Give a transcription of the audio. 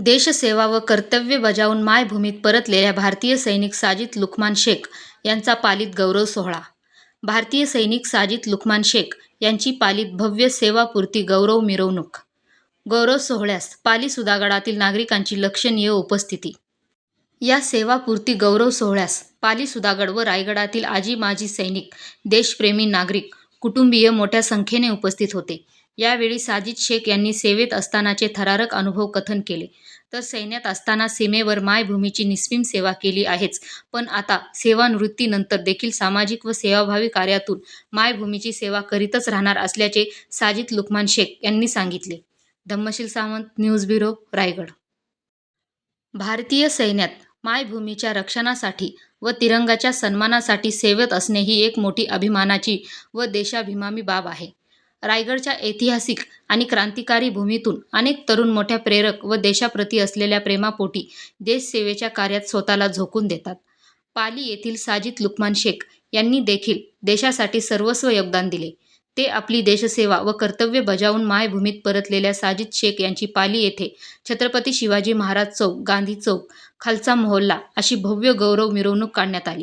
देशसेवा व कर्तव्य बजावून मायभूमीत परतलेल्या भारतीय सैनिक साजिद लुकमान शेख यांचा पालित गौरव सोहळा. भारतीय सैनिक साजिद लुकमान शेख यांची पालित भव्य सेवापूर्ती गौरव मिरवणूक. गौरव सोहळ्यास पाली सुधागडातील नागरिकांची लक्षणीय उपस्थिती. या सेवापूर्ती गौरव सोहळ्यास पाली सुधागड व रायगडातील आजी माजी सैनिक देशप्रेमी नागरिक कुटुंबीय मोठ्या संख्येने उपस्थित होते. यावेळी साजिद शेख यांनी सेवेत असतानाचे थरारक अनुभव कथन केले. तर सैन्यात असताना सीमेवर मायभूमीची निस्सीम सेवा केली आहेच. पण आता सेवानिवृत्तीनंतर देखील सामाजिक व सेवाभावी कार्यातून मायभूमीची सेवा करीतच राहणार असल्याचे साजिद लुकमान शेख यांनी सांगितले. Dhammasheel Sawant news bureau Raigad. भारतीय सैन्यात मायभूमीच्या रक्षणासाठी व तिरंगाच्या सन्मानासाठी सेवेत असणे ही एक मोठी अभिमानाची व देशाभिमानी बाब आहे. रायगडच्या ऐतिहासिक आणि क्रांतिकारी भूमीतून अनेक तरुण मोठ्या प्रेरक व देशाप्रती असलेल्या प्रेमापोटी देशसेवेच्या कार्यात स्वतःला झोकून देतात. पाली येथील साजिद लुकमान शेख यांनी देखील देशासाठी सर्वस्व योगदान दिले. ते आपली देशसेवा व कर्तव्य बजावून मायभूमीत परतलेल्या साजिद शेख यांची पाली येथे छत्रपती शिवाजी महाराज चौक गांधी चौक खालचा मोहल्ला अशी भव्य गौरव मिरवणूक काढण्यात आली.